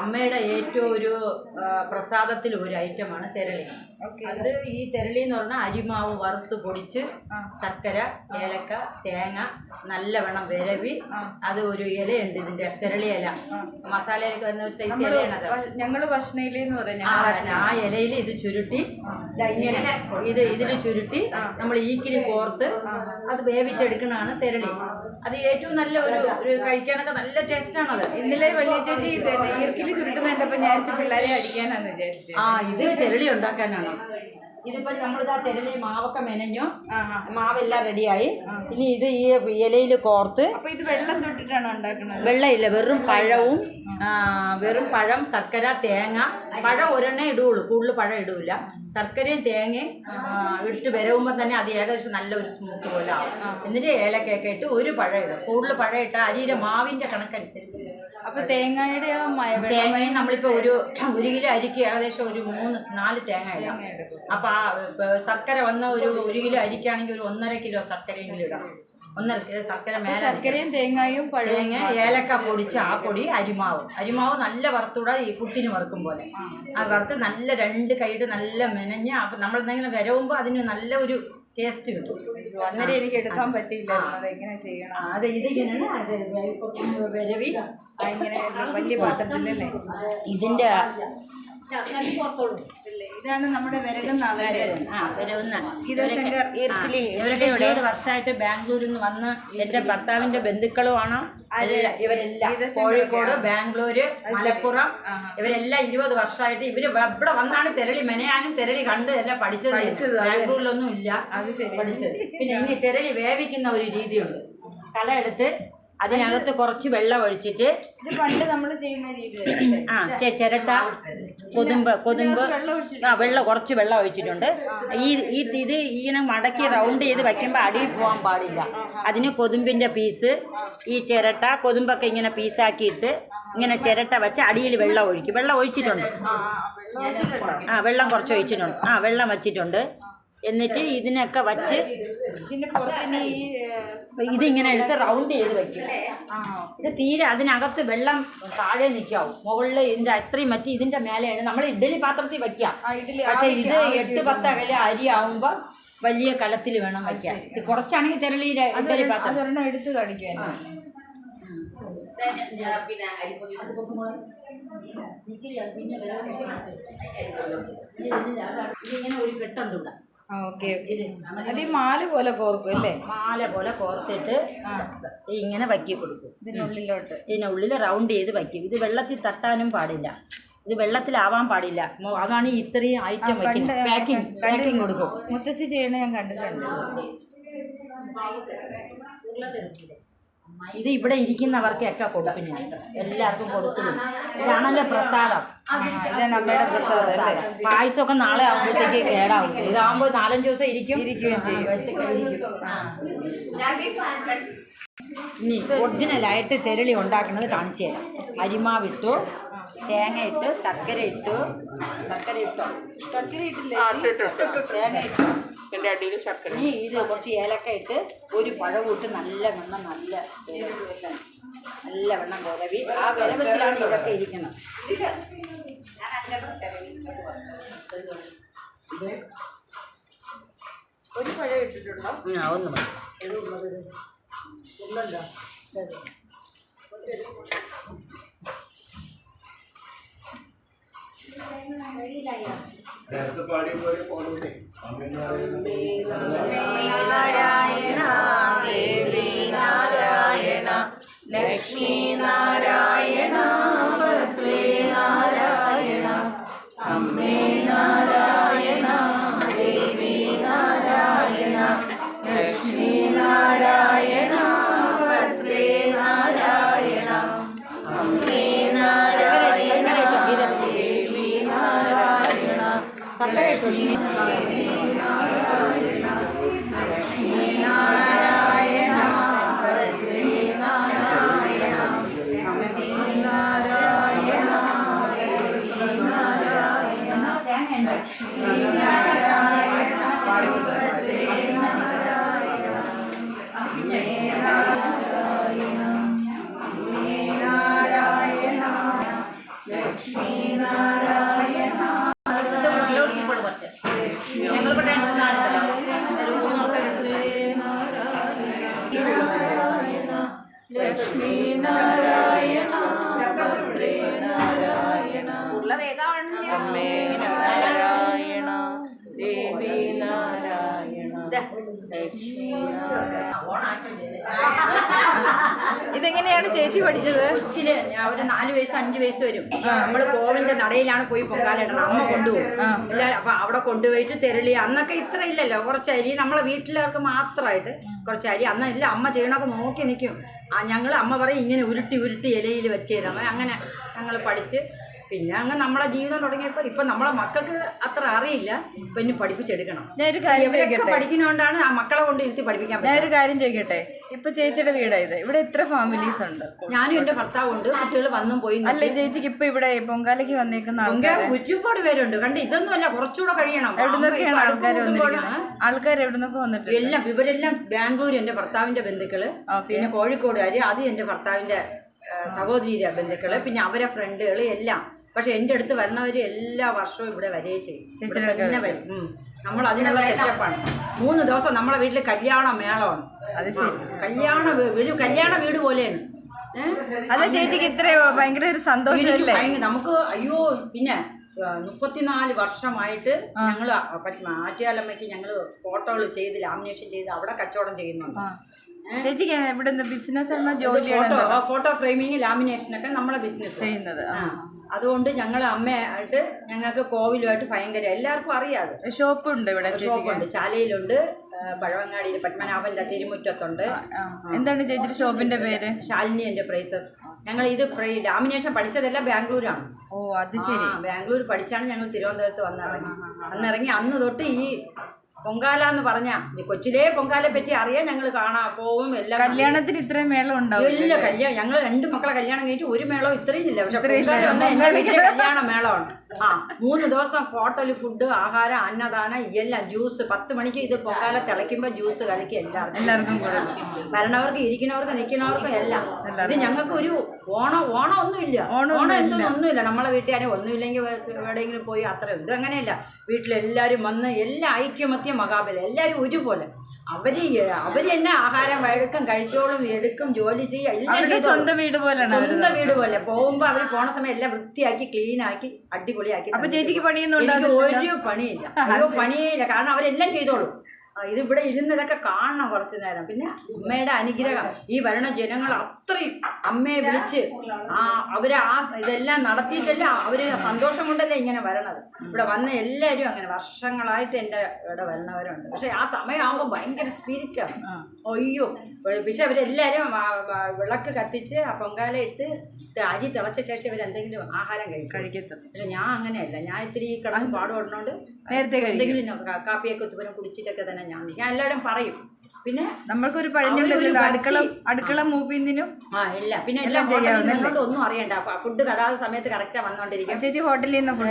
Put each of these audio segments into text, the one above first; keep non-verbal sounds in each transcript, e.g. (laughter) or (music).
അമ്മയുടെ ഏറ്റവും ഒരു പ്രസാദത്തിൽ ഒരു ഐറ്റമാണ് തെരളി. അത് ഈ തെരളി എന്ന് പറഞ്ഞാൽ അരിമാവ് വറുത്ത് പൊടിച്ച്. ശർക്കര ഏലക്ക തേങ്ങ നല്ലവണ്ണം വിരവി. അത് ഒരു ഇലയുണ്ട് ഇതിന്റെ തെരളി ഇല. മസാലയിലേക്ക് വരുന്ന ഒരു സൈസ് ഇലയാണ് ഞങ്ങൾ ഭക്ഷണയിൽ എന്ന് പറഞ്ഞ ആ ഇലയിൽ ഇത് ചുരുട്ടി. ഇങ്ങനെ ഇത് ഇതിൽ ചുരുട്ടി നമ്മൾ ഈക്കിരി കോർത്ത് അത് വേവിച്ചെടുക്കണതാണ് തെരളി. അത് ഏറ്റവും നല്ല ഒരു കഴിക്കാനൊക്കെ നല്ല ടേസ്റ്റാണത് ഇന്നലെ വലിയ ചേച്ചി ഞാൻ ആ ഇത് തെരളി ഉണ്ടാക്കാനാണോ. ഇതിപ്പോ നമ്മളിതാ തെരളി മാവൊക്കെ മെനഞ്ഞു. മാവെല്ലാം റെഡിയായി. ഇനി ഇത് ഈ ഇലയിൽ കോർത്ത് ഇത് വെള്ളം തൊട്ടിട്ടാണ് ഉണ്ടാക്കുന്നത് വെള്ളമില്ല വെറും പഴവും വെറും പഴം ശർക്കര തേങ്ങ പഴം ഒരെണ്ണേ ഇടുകയുള്ളൂ കൂടുതൽ പഴം ഇടൂല. ശർക്കരയും തേങ്ങയും ഇട്ട് വരവുമ്പോൾ തന്നെ അത് ഏകദേശം നല്ല ഒരു സ്മൂത്ത് പോലെ ആവും. എന്നിട്ട് ഏലക്കയൊക്കെ ഇട്ട് ഒരു പഴം ഇടും. കൂടുതൽ പഴം ഇട്ട അരിയുടെ മാവിന്റെ കണക്കനുസരിച്ച്. അപ്പൊ തേങ്ങയുടെ തേങ്ങയും നമ്മളിപ്പോ ഒരു (clears throat) ഒരു കിലോ അരിക്ക് ഏകദേശം ഒരു മൂന്ന് നാല് തേങ്ങ ഇടാം. അപ്പൊ ആ ശർക്കര വന്ന ഒരു ഒരു കിലോ അരിക്കാണെങ്കിൽ ഒരു ഒന്നര കിലോ ശർക്കരയെങ്കിലും ഇടാം. ഒന്നര കിലോ ശർക്കര മേലെ ശർക്കരയും തേങ്ങയും തേങ്ങ ഏലക്ക പൊടിച്ച് ആ പൊടി അരിമാവ്. അരിമാവ് നല്ല വറുത്തൂടെ ഈ കുട്ടിന് വറുക്കും പോലെ. ആ വറുത്ത് നല്ല രണ്ട് കൈയിട്ട് നല്ല മെനഞ്ഞ് അപ്പൊ നമ്മൾ എന്തെങ്കിലും വരവുമ്പോൾ അതിന് നല്ല ഒരു ടേസ്റ്റ് കിട്ടും. അന്നേരം എനിക്ക് എടുക്കാൻ പറ്റിയില്ല അതെങ്ങനെ ചെയ്യണം? അത് ഇത് ഇങ്ങനെ അത് കുറച്ച് ആ, ഇങ്ങനെ വലിയ പാത്രത്തിലല്ലേ? ഇതിന്റെ ഇതാണ് നമ്മുടെ വർഷമായിട്ട് ബാംഗ്ലൂരിൽ നിന്ന് വന്ന് എന്റെ ഭർത്താവിന്റെ ബന്ധുക്കളുമാണ്. ഇവരെല്ലാം കോഴിക്കോട് ബാംഗ്ലൂര് മലപ്പുറം ഇവരെല്ലാം ഇരുപത് വർഷമായിട്ട് ഇവർ എവിടെ ഇവിടെ വന്നാണ് തെരളി മെനയാനും തെരളി കണ്ട് എല്ലാം പഠിച്ചത്. ബാംഗ്ലൂരിലൊന്നും ഇല്ല പഠിച്ചത്. പിന്നെ ഇനി തെരളി വേവിക്കുന്ന ഒരു രീതിയുണ്ട്. കല എടുത്ത് അതിനകത്ത് കുറച്ച് വെള്ളം ഒഴിച്ചിട്ട് ഇത് പണ്ട് നമ്മൾ ചെയ്യുന്ന രീതി ആ ചെ- ചിരട്ട കൊതുമ്പ് കൊതുമ്പ്. ആ വെള്ളം കുറച്ച് വെള്ളം ഒഴിച്ചിട്ടുണ്ട്. ഈ ഈ ഇത് ഇങ്ങനെ മടക്കി റൗണ്ട് ചെയ്ത് വയ്ക്കുമ്പോൾ അടിയിൽ പോകാൻ പാടില്ല. അതിന് കൊതുമ്പിന്റെ പീസ് ഈ ചിരട്ട കൊതുമ്പൊക്കെ ഇങ്ങനെ പീസാക്കിയിട്ട് ഇങ്ങനെ ചിരട്ട വെച്ച് അടിയിൽ വെള്ളം ഒഴിക്കും. വെള്ളം ഒഴിച്ചിട്ടുണ്ട്. ആ വെള്ളം കുറച്ച് ഒഴിച്ചിട്ടുണ്ട്. ആ വെള്ളം വെച്ചിട്ടുണ്ട്. എന്നിട്ട് ഇതിനൊക്കെ വച്ച് ഇതിങ്ങനെ എടുത്ത് റൗണ്ട് ചെയ്ത് വെക്കും. ഇത് തീരെ അതിനകത്ത് വെള്ളം താഴെ നിൽക്കാവും. മുകളിൽ ഇതിന്റെ അത്രയും മറ്റി ഇതിന്റെ മേലെയാണ്. നമ്മൾ ഇഡ്ഡലി പാത്രത്തിൽ ഇഡ്ഡലി പക്ഷെ ഇത് എട്ട് പത്ത് അകലെ അരി ആവുമ്പോ വലിയ കലത്തിൽ വേണം വയ്ക്കാൻ ഇത് കുറച്ചാണെങ്കിൽ തിരളി ഇഡ്ഡലി പാത്രം. എടുത്ത് കാണിക്കാൻ ഇതിങ്ങനെ ഒരു കെട്ടുണ്ട് ഇവിടെ ഓക്കെ അത് ഈ മാല പോലെ കോർക്കും അല്ലേ? മാല പോലെ കോർത്തിട്ട് ഇങ്ങനെ വക്കി കൊടുക്കും. ഇതിനുള്ളിലോട്ട്. ഇതിനുള്ളിൽ റൗണ്ട് ചെയ്ത് വയ്ക്കും. ഇത് വെള്ളത്തിൽ തട്ടാനും പാടില്ല. ഇത് വെള്ളത്തിലാവാൻ പാടില്ല. അതാണ് ഇത്രയും ഐറ്റം വയ്ക്കുന്നത് പാക്കിംഗ് പാക്കിംഗ് കൊടുക്കും. മുത്തശ്ശി ചെയ്യണ ഞാൻ കണ്ടിട്ടുണ്ട്. ഇത് ഇവിടെ ഇരിക്കുന്നവർക്കൊക്കെ കൊടുക്കും ഞാൻ. എല്ലാവർക്കും കൊടുക്കുന്നു വിടും. ഇതാണല്ലോ പ്രസാദം. ആ, ഇതാണ് അമ്മയുടെ പ്രസാദം അല്ലേ? പായസമൊക്കെ നാളെ ആകുമ്പോഴത്തേക്ക് കേടാവും. ഇതാകുമ്പോൾ നാലഞ്ച് ദിവസം ഇരിക്കും. ഇനി ഒറിജിനലായിട്ട് തെരളി ഉണ്ടാക്കുന്നത് കാണിച്ചു തരാം. അരിമാവിട്ടു തേങ്ങ ഇട്ട് ശർക്കര ഇട്ടു ശർക്കര ഇട്ടോ ശർക്കര ഇട്ടില്ല തേങ്ങ ഇട്ടു എന്റെ അടിയിൽ ശർക്കര. ഇനി ഇത് കുറച്ച് ഏലക്ക ഇട്ട് ഒരു പഴം ഇട്ട് നല്ല വെണ്ണം നല്ല നല്ല വെണ്ണം കുറവി ആ വിരവത്തിലാണ് ഇതൊക്കെ ഇരിക്കണം ഒരു പഴം ഇട്ടിട്ടുണ്ടോ? ആ ഒന്ന് മതി. നേരത്തെ നാരായണ ലക്ഷ്മി നാരായണ അമ്മേ നാരായണ ദേവി നാരായണ ഇതെങ്ങനെയാണ് ചേച്ചി പഠിച്ചത്? കൊച്ചിൽ ഒരു നാല് വയസ്സ് അഞ്ചു വയസ്സ് വരും. നമ്മൾ കോവിലിന്റെ നടയിലാണ് പോയി പൊങ്കാലിടണം അമ്മ കൊണ്ടുപോകും. അപ്പൊ അവിടെ കൊണ്ടുപോയിട്ട് തെരളി അന്നൊക്കെ ഇത്ര ഇല്ലല്ലോ. കുറച്ച് അരി നമ്മളെ വീട്ടിലേക്ക് മാത്രമായിട്ട് കുറച്ച് അരി. അന്ന് ഇല്ല അമ്മ ചെയ്യണൊക്കെ നോക്കി നിൽക്കും ആ ഞങ്ങൾ അമ്മ പറയും ഇങ്ങനെ ഉരുട്ടി ഉരുട്ടി ഇലയിൽ വെച്ച് തരാം. അങ്ങനെ ഞങ്ങൾ പഠിച്ച് പിന്നെ അങ്ങ് നമ്മളെ ജീവിതം തുടങ്ങിയപ്പോൾ ഇപ്പൊ നമ്മളെ മക്കൾക്ക് അത്ര അറിയില്ല. ഇപ്പൊ ഇനി പഠിപ്പിച്ചെടുക്കണം. ഞാനൊരു കാര്യം ഇവരൊക്കെ ചോദിക്കട്ടെ? പഠിക്കുന്നതുകൊണ്ടാണ് ആ മക്കളെ കൊണ്ട് ഇരുത്തി പഠിപ്പിക്കാൻ ഞാൻ ഒരു കാര്യം ചോദിക്കട്ടെ? ഇപ്പൊ ചേച്ചിയുടെ വീടാ ഇത്. ഇവിടെ എത്ര ഫാമിലീസ് ഉണ്ട്. ഞാനും എന്റെ ഭർത്താവും ഉണ്ട് കുട്ടികൾ വന്നും പോയി. അല്ല ചേച്ചിക്ക് ഇപ്പൊ ഇവിടെ പൊങ്കാലയ്ക്ക് വന്നേക്കുന്ന ഒരുപാട് പേരുണ്ട്. കണ്ട് ഇതൊന്നുമല്ല കുറച്ചുകൂടെ കഴിയണം. എവിടുന്നൊക്കെയാണ് ആൾക്കാർ വന്നിരിക്കുന്നത്? ആൾക്കാർ എവിടുന്നൊക്കെ വന്നിട്ടുണ്ട്? എല്ലാം ഇവരെല്ലാം ബാംഗ്ലൂർ എന്റെ ഭർത്താവിന്റെ ബന്ധുക്കൾ. പിന്നെ കോഴിക്കോടുകാര് അത് എന്റെ ഭർത്താവിന്റെ ആ, സഹോദരിയുടെ ബന്ധുക്കൾ പിന്നെ അവരെ ഫ്രണ്ടുകൾ എല്ലാം. പക്ഷെ എന്റെ അടുത്ത് വരണവര് എല്ലാ വർഷവും ഇവിടെ വരികയും ചെയ്യും. തന്നെ വരും. നമ്മൾ അതിനുള്ള സെറ്റപ്പാണ് മൂന്ന് ദിവസം നമ്മളെ വീട്ടിൽ കല്യാണ മേളമാണ്. അത് ശരി. കല്യാണ വീട് കല്യാണ വീട് പോലെയാണ്. അതെ ചേച്ചിക്ക് ഇത്ര ഭയങ്കര ഒരു സന്തോഷമല്ലേ? നമുക്ക് അയ്യോ പിന്നെ മുപ്പത്തിനാല് വർഷമായിട്ട് ഞങ്ങൾ ആറ്റുകാലമ്മയ്ക്ക് ഞങ്ങൾ ഫോട്ടോകൾ ചെയ്ത് ലാമിനേഷൻ ചെയ്ത് അവിടെ കച്ചവടം ചെയ്യുന്നുണ്ട്. ചേച്ചിക്ക് ഇവിടെ ബിസിനസ് ഫോട്ടോ ഫ്രെയിമിങ് ലാമിനേഷനൊക്കെ നമ്മളെ ബിസിനസ് ചെയ്യുന്നത്. അതുകൊണ്ട് ഞങ്ങൾ അമ്മയായിട്ട് ഞങ്ങൾക്ക് കോവിലുമായിട്ട് ഭയങ്കര എല്ലാവർക്കും അറിയാതെ ഷോപ്പ് ഉണ്ട് ഇവിടെ ഷോപ്പ് ഉണ്ട് ചാലയിലുണ്ട് പഴവങ്ങാടിയിൽ പത്മനാഭന്റെ തിരുമുറ്റത്തുണ്ട്. എന്താണ് ചേച്ചി ഷോപ്പിന്റെ പേര്? ശാലിനി എന്റർപ്രൈസസ് ഞങ്ങൾ ഇത് ലാമിനേഷൻ പഠിച്ചതെല്ലാം ബാംഗ്ലൂരാണ്. ഓ അത് ശരി. ബാംഗ്ലൂർ പഠിച്ചാണ് ഞങ്ങൾ തിരുവനന്തപുരത്ത് വന്നിറങ്ങി. അന്നിറങ്ങി അന്ന് തൊട്ട് ഈ പൊങ്കാല എന്ന് പറഞ്ഞാ കൊച്ചിലെ കൊച്ചിലേ പൊങ്കാലെ പറ്റി അറിയാൻ ഞങ്ങൾ കാണാൻ പോവും എല്ലാം കല്യാണത്തിന് ഇത്രയും മേളം ഉണ്ടാവും ഇല്ല കല്യാണം ഞങ്ങൾ രണ്ട് മക്കളെ കല്യാണം കഴിഞ്ഞിട്ട് ഒരു മേളവും ഇത്രയും ഇല്ല. പക്ഷെ കല്യാണ മേളമാണ്. ആ മൂന്ന് ദിവസം ഹോട്ടൽ ഫുഡ് ആഹാരം അന്നദാനം എല്ലാം ജ്യൂസ്. പത്ത് മണിക്ക് ഇത് പൊങ്കാല തിളയ്ക്കുമ്പോൾ ജ്യൂസ് കലക്കി എല്ലാവർക്കും. എല്ലാവർക്കും വരണവർക്ക് ഇരിക്കുന്നവർക്ക് നിൽക്കുന്നവർക്കും എല്ലാം. ഇത് ഞങ്ങൾക്ക് ഒരു ഓണം ഓണം ഒന്നുമില്ല ഓണം എന്തൊന്നും ഒന്നുമില്ല നമ്മളെ വീട്ടുകാരെ ഒന്നുമില്ലെങ്കിൽ എവിടെയെങ്കിലും പോയി അത്ര ഇത് അങ്ങനെയല്ല. വീട്ടിലെല്ലാവരും വന്ന് എല്ലാ ഐക്യമത്യ മകാബല എല്ലാവരും ഒരുപോലെ. അവർ അവർ തന്നെ ആഹാരം വഴക്കം കഴിച്ചോളും എടുക്കും ജോലി ചെയ്യും എല്ലാം സ്വന്തം വീട് പോലെ സ്വന്തം വീട് പോലെ. പോകുമ്പോ അവർ പോണ സമയം എല്ലാം വൃത്തിയാക്കി ക്ലീൻ ആക്കി അടിപൊളിയാക്കി അപ്പൊ ചേച്ചിക്ക്. പണിയൊന്നും ഒരു പണിയില്ല. അയ്യോ പണിയില്ല കാരണം അവരെല്ലാം ചെയ്തോളും. ആ, ഇത് ഇവിടെ ഇരുന്നതൊക്കെ കാണണം കുറച്ചു നേരം. പിന്നെ അമ്മയുടെ അനുഗ്രഹം. ഈ വരണ ജനങ്ങൾ അത്രയും അമ്മയെ വിളിച്ച് ആ അവർ ആ ഇതെല്ലാം നടത്തിയിട്ടല്ല അവർ സന്തോഷം കൊണ്ടല്ലേ ഇങ്ങനെ വരണത്. ഇവിടെ വന്ന എല്ലാവരും അങ്ങനെ വർഷങ്ങളായിട്ട് എന്റെ ഇവിടെ വരണവരുണ്ട് പക്ഷെ ആ സമയമാകുമ്പോൾ ഭയങ്കര സ്പിരിറ്റാണ് അയ്യോ പക്ഷെ അവരെല്ലാവരും വിളക്ക് കത്തിച്ച് ആ പൊങ്കാല ഇട്ട് അരി തിളച്ച ശേഷം ഇവരെന്തെങ്കിലും ആഹാരം കഴിക്കും. കഴിക്കത്തുള്ളൂ പക്ഷെ ഞാൻ അങ്ങനെയല്ല. ഞാൻ ഇത്തിരി കിടന്ന് പാടുപെടുന്നോണ്ട് നേരത്തെ എന്തെങ്കിലും കാപ്പിയൊക്കെ ഒത്തുപോലെ കുടിച്ചിട്ടൊക്കെ തന്നെ ഞാൻ ഞാൻ എല്ലാവരും പറയും. പിന്നെ നമ്മൾക്കൊരു ഭക്തി- അടുക്കള അടുക്കള മൂപ്പിന്തിനും ആ ഇല്ല പിന്നെ എല്ലാം ചെയ്യാവുന്നതുകൊണ്ട് ഒന്നും അറിയണ്ട. ഫുഡ് കടാതെ സമയത്ത് കറക്റ്റാ വന്നോണ്ടിരിക്കും. ചേച്ചി ഹോട്ടലിൽ നിന്ന് ഫുഡ്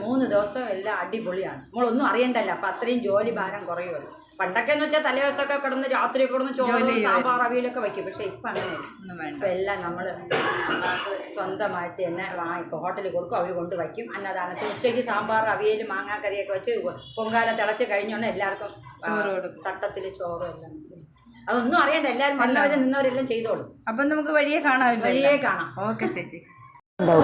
മൂന്ന് ദിവസം എല്ലാം അടിപൊളിയാണ്. നമ്മളൊന്നും അറിയണ്ടല്ലോ അപ്പൊ അത്രയും ജോലി ഭാരം കുറയുമല്ലോ. പണ്ടൊക്കെ എന്ന് വെച്ചാൽ തലേദിവസമൊക്കെ കിടന്ന് രാത്രി കിടന്ന് ചോറ് സാമ്പാർ അവിയലൊക്കെ വെക്കും. പക്ഷെ ഇപ്പൊ അങ്ങനെ ഇപ്പൊ എല്ലാം നമ്മൾ സ്വന്തമായിട്ട് തന്നെ വാങ്ങിക്കും. ഹോട്ടലിൽ കൊടുക്കും അവർ കൊണ്ട് വയ്ക്കും. അന്നദാനത്തിൽ ഉച്ചയ്ക്ക് സാമ്പാർ അവിയൽ മാങ്ങാക്കറിയൊക്കെ വെച്ച് പൊങ്കാല തിളച്ച് കഴിഞ്ഞോണ്ട് എല്ലാവർക്കും. തട്ടത്തിൽ ചോറും എല്ലാം വെച്ച്. അതൊന്നും അറിയണ്ട. എല്ലാവരും വന്നവരും നിന്നവരെല്ലാം ചെയ്തോളും. അപ്പൊ നമുക്ക് വഴിയെ കാണാം വഴിയെ കാണാം. ഓക്കെ ചേച്ചി.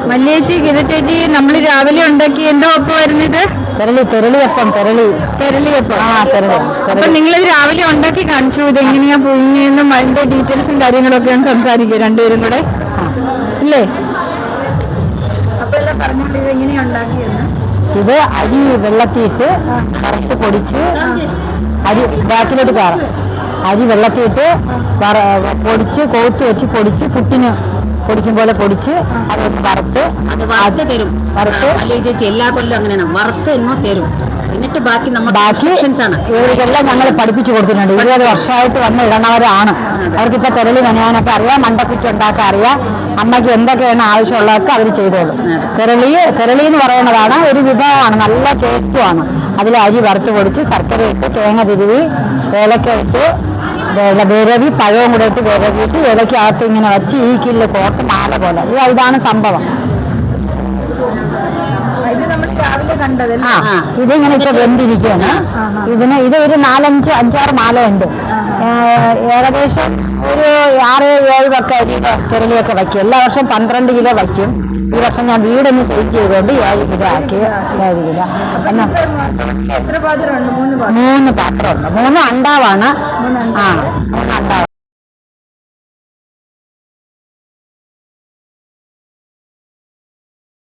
മല്ലിയേച്ചി നമ്മൾ നമ്മൾ രാവിലെ ഉണ്ടാക്കി എന്തോ ഒപ്പം വരുന്നത്? തെരളി തെരളിയപ്പം തെരളി തെരളിയപ്പം ആ തെരളി അപ്പൊ നിങ്ങൾ രാവിലെ ഉണ്ടാക്കി കാണിച്ചു. ഇത് എങ്ങനെയാ പുഴുങ്ങിയെന്നും അതിന്റെ ഡീറ്റെയിൽസും കാര്യങ്ങളൊക്കെയാണ് സംസാരിക്കുക രണ്ടുപേരും കൂടെ. അല്ലേ അപ്പൊ എല്ലാം പറഞ്ഞോണ്ട് ഇത് എങ്ങനെയാ ഉണ്ടാക്കിയെന്ന് ഇത് അരി വെള്ളത്തിയിട്ട് കറക്റ്റ് പൊടിച്ച് അരി ബാക്കിലോട്ട് കയറാം അരി വെള്ളത്തിയിട്ട് പൊടിച്ച് കോത്ത് വെച്ച് പൊടിച്ച് പുട്ടിന് പൊടിക്കും പോലെ പൊടിച്ച് അതൊന്ന് വറുത്ത് അത് വറുത്ത് തരും. വറുത്ത് അല്ലേ ചേച്ചി എല്ലാ കൊല്ലം അങ്ങനെയാണ്. വറുത്ത് എന്നോ തരും. എന്നിട്ട് ബാക്കി നമ്മൾ ആണ്. ഇവർക്കെല്ലാം ഞങ്ങൾ പഠിപ്പിച്ചു കൊടുക്കുന്നുണ്ട് ഇരുപത് വർഷമായിട്ട് വന്ന് ഇടണവരാണ്. അവർക്കിപ്പോ തെരളി നനയാനൊക്കെ അറിയാം മണ്ടക്കുറ്റി ഉണ്ടാക്കാൻ അറിയാം. അമ്മയ്ക്ക് എന്തൊക്കെയാണ് ആവശ്യമുള്ളതൊക്കെ അവർ ചെയ്തോളും. തെരളി തെരളി എന്ന് പറയുന്നതാണ് ഒരു വിഭവമാണ്. നല്ല ടേസ്റ്റുമാണ് അതിൽ അരി വറുത്ത് പൊടിച്ച് ശർക്കര ഇട്ട് തേങ്ങ തിരുവി ഏലക്ക ഇട്ട് വിരവി പഴവും കൂടെ ഇട്ട് വിരവിയിട്ട് ഇലയ്ക്കകത്ത് ഇങ്ങനെ വെച്ച് ഈ കില്ല് കോർത്ത് മാല പോലെ. ഇതാണ് സംഭവം. ഇതിങ്ങനെ ഇപ്പൊ വെന്തിരിക്കുകയാണ്. ഇതിന് ഇത് ഒരു നാലഞ്ച് അഞ്ചാറ് മാല ഉണ്ട് ഏകദേശം ഒരു ആറ് ഏഴ് ഒക്കെ അരി തിരളിയൊക്കെ വയ്ക്കും. എല്ലാ വർഷവും പന്ത്രണ്ട് കിലോ വയ്ക്കും. ഈ വർഷം ഞാൻ വീടൊന്ന് ചേഞ്ച് ചെയ്തുകൊണ്ട് ഏഴ് കിലോ ആക്കി. ഏഴ് കിലോ. എന്നാ? മൂന്ന് പാത്രമുണ്ട്. മൂന്ന് അണ്ടാവാണ്. ആ മൂന്ന് അണ്ടാവ്